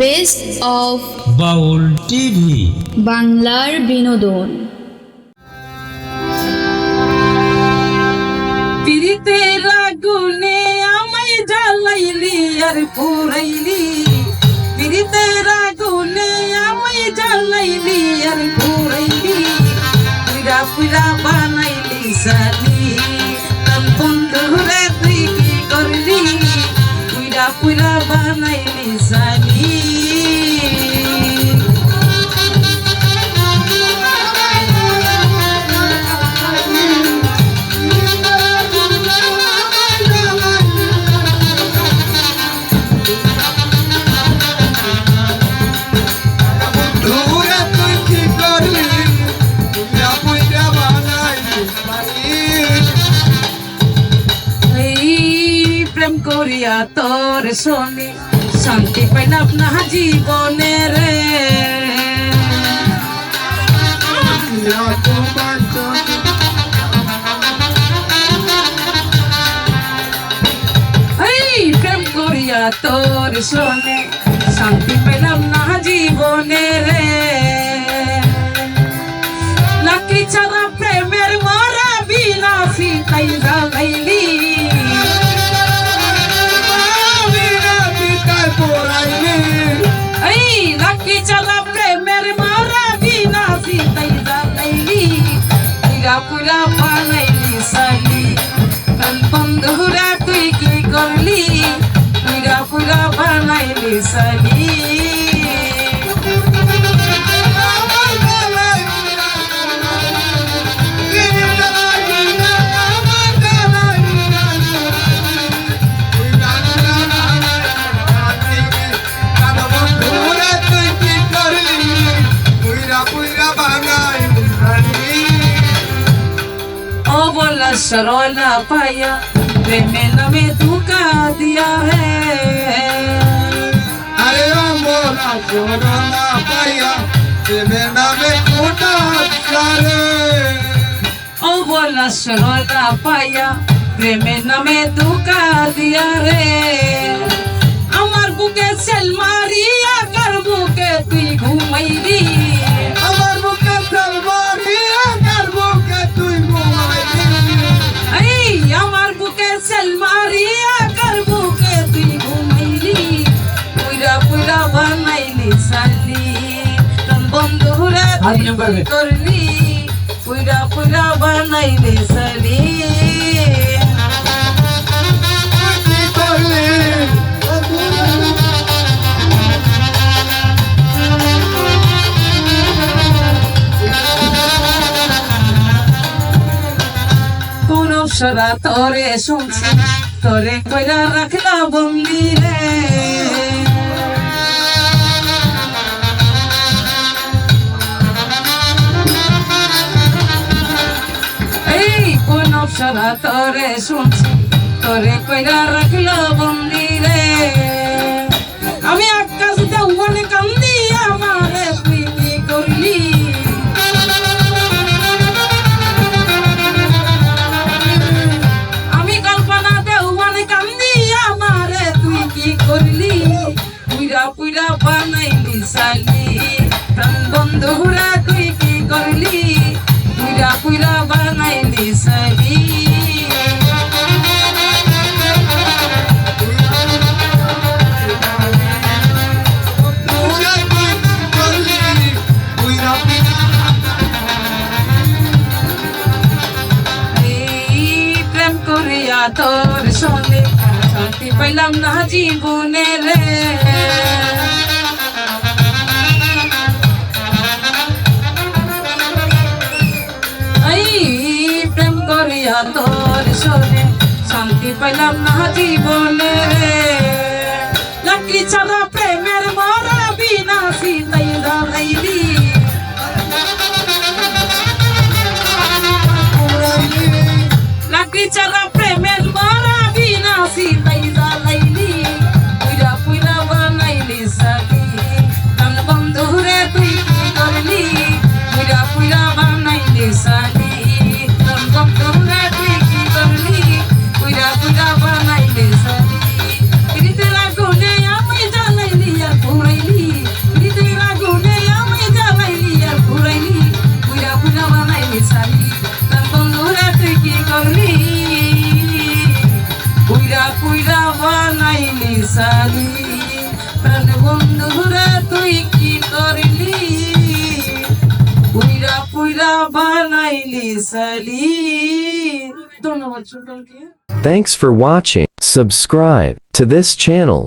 Best of Baul TV বাংলার বিনোদন পিরিতের আগুনে আমায় জ্বালাইলি আর পুরাইলি পিরিতের আগুনে আমায় জ্বালাইলি আর পুরাইলি পুরা পুরা বানাইলি সালি তোর বন্ধুরা তুই কি করলি পুরা পুরা বানাইলি প্রেম করিয়া তোর শোনে। শান্তি পাইলাম না জীবনে রে। এই প্রেম করিয়া তোর শোনে। শান্তি পেলাম না জীবনে রে। লাকি ছাড়া প্রেমের মরা বিলাসী তাই জ্বালাইলি? পুরা বানাইলি সালি বন্ধুরা তুই কি করলি? পুরা পুরা বানাইলি সালি সরলা পায়া প্রেমে নামে ধোকা দিয়া হে আরে ও মোরা করোনা পাইয়া প্রেমের নামে কোটা সারে ও বলা সরলা পায়া প্রেমে নামে ধোকা দিয়া রে আমার বুকে সেল মারিয়া কার বুকে তুই ঘুমাইলি বন্ধুরা তুই কি করলি পুরা পুরা বানাইলি সালি। তোরে শুনছি তোরে কইরা রাখলা বন্দি রে। সরা তোরে শুনছি। তোরে কইরা রাখলা বন্দি রে আমি আকাশ দেওয়ানে কান্দি, আমারে কি করলি। আমি কল্পনা দেওয়ানে কান্দি, আমারে তুই কি করলি? পুইরা পুইরা বানাইলি সালি প্রাণ বন্ধুরা তুই কি করলি? পুইরা পুইরা বানাইলি সালি তুই কি করলি তুই রাখি এই প্রেম তোর সঙ্গে শান্তি পাইলাম না জীবনে রে। পাইলাম না জীবনে। রে লাকি ছাড়া প্রেমের মরা বিনাশী তাই দাঁড়াইলি লাকি চালা পুইরা পুইরা বানাইলি সারি প্রাণ বন্ধুরে তুই কি করলি? পুইরা পুইরা বানাইলি সারি ধন্যবাদ সকলকে Thanks for watching. Subscribe to this channel.